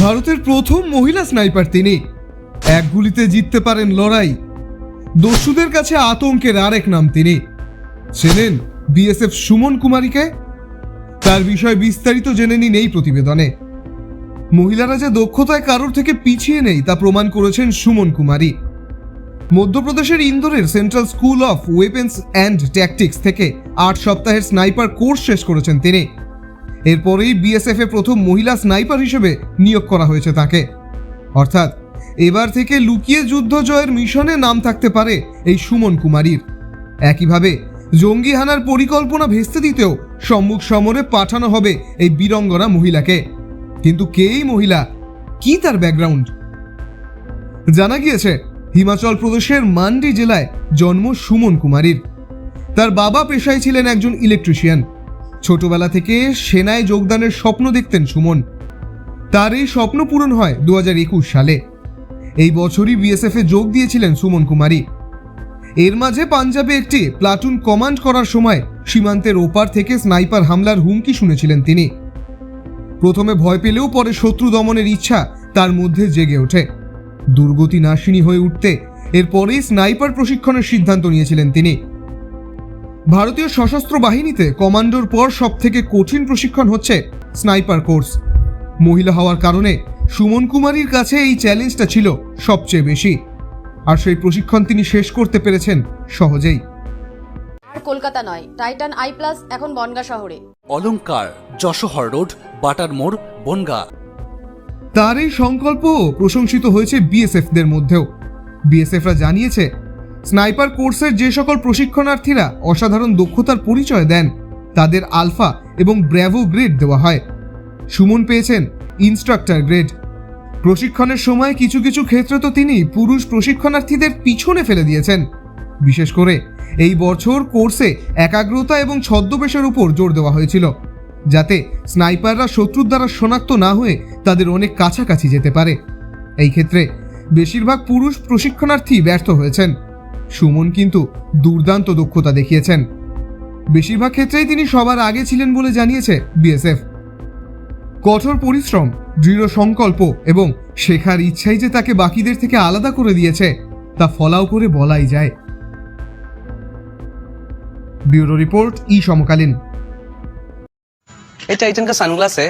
ভারতের প্রথম মহিলা স্নাইপার তিনি। এক গুলিতে জিততে পারেন লড়াই। দস্যুদের কাছে আতঙ্কের আরেক নাম তিনি। চেনেন বিএসএফ সুমন কুমারীকে। তার বিষয়ে বিস্তারিত জেনে নিন এই প্রতিবেদনে। মহিলারা যে দক্ষতায় কারোর থেকে পিছিয়ে নেই তা প্রমাণ করেছেন সুমন কুমারী। মধ্যপ্রদেশের ইন্দোরের central school of weapons and tactics থেকে আট সপ্তাহের স্নাইপার কোর্স শেষ করেছেন তিনি। এরপরেই বিএসএফ এ প্রথম মহিলা স্নাইপার হিসেবে নিয়োগ করা হয়েছে তাকে। অর্থাৎ, এবার থেকে লুকিয়ে যুদ্ধ জয়ের মিশনে নাম থাকতে পারে এই সুমন কুমারীর। একইভাবে, জঙ্গি হানার পরিকল্পনা ভেস্তে দিতেও সম্মুখ সমরে পাঠানো হবে এই বীরঙ্গনা মহিলাকে। কিন্তু কে এই মহিলা? কি তার ব্যাকগ্রাউন্ড জানা গিয়েছে, হিমাচল প্রদেশের মান্ডি জেলায় জন্ম সুমন কুমারীর। তার বাবা পেশায় ছিলেন একজন ইলেকট্রিশিয়ান ছোটবেলা থেকে সেনায় যোগদানের স্বপ্ন দেখতেন সুমন। তার এই স্বপ্ন পূরণ হয় দু হাজার একুশ সালে। এই বছরই বিএসএফ যোগ দিয়েছিলেন সুমন কুমারী। এর মাঝে পাঞ্জাবে একটি প্লাটুন কমান্ড করার সময় সীমান্তের ওপার থেকে স্নাইপার হামলার হুমকি শুনেছিলেন তিনি। প্রথমে ভয় পেলেও পরে শত্রু দমনের ইচ্ছা তার মধ্যে জেগে ওঠে। দুর্গতি নাশিনী হয়ে উঠতে এরপরেই স্নাইপার প্রশিক্ষণের সিদ্ধান্ত নিয়েছিলেন তিনি। ভারতীয় সশস্ত্র বাহিনীতে কমান্ডোর পর সব থেকে কঠিন প্রশিক্ষণ হচ্ছে স্নাইপার কোর্স। মহিলা হওয়ার কারণে সুমন কুমারীর কাছে এই চ্যালেঞ্জটা ছিল সবচেয়ে বেশি। আর সেই প্রশিক্ষণ তিনি শেষ করতে পেরেছেন সহজেই। আর কলকাতা নয় টাইটান আই প্লাস এখন বনগা শহরে। অলংকার যশোহর রোড বাটার মোড় বনগা। তার এই সংকল্প প্রশংসিত হয়েছে বিএসএফদের মধ্যেও। বিএসএফরা জানিয়েছে স্নাইপার কোর্সের যে সকল প্রশিক্ষণার্থীরা অসাধারণ দক্ষতার পরিচয় দেন, তাদের আলফা এবং ব্র্যাভো গ্রেড দেওয়া হয়। সুমন পেয়েছেন ইনস্ট্রাক্টর গ্রেড। প্রশিক্ষণের সময় কিছু কিছু ক্ষেত্রে তো তিনি পুরুষ প্রশিক্ষণার্থীদের পিছনে ফেলে দিয়েছেন। বিশেষ করে এই বছর কোর্সে একাগ্রতা এবং ছদ্মবেশের উপর জোর দেওয়া হয়েছিল, যাতে স্নাইপাররা শত্রুর দ্বারা শনাক্ত না হয়ে তাদের অনেক কাছাকাছি যেতে পারে। এই ক্ষেত্রে বেশিরভাগ পুরুষ প্রশিক্ষণার্থী ব্যর্থ হয়েছেন। সুমন কিন্তু দুর্দান্ত দক্ষতা দেখিয়েছেন বেশিরভাগ ক্ষেত্রেই তিনি সবার আগে ছিলেন বলে জানিয়েছে বিএসএফ কঠোর পরিশ্রম দৃঢ় সংকল্প এবং শেখার ইচ্ছাই যে তাকে বাকিদের থেকে আলাদা করে দিয়েছে তা ফলাও করে বলাই যায় ব্যুরো রিপোর্ট ই সমকালীন ये टाइटन का सनग्लास है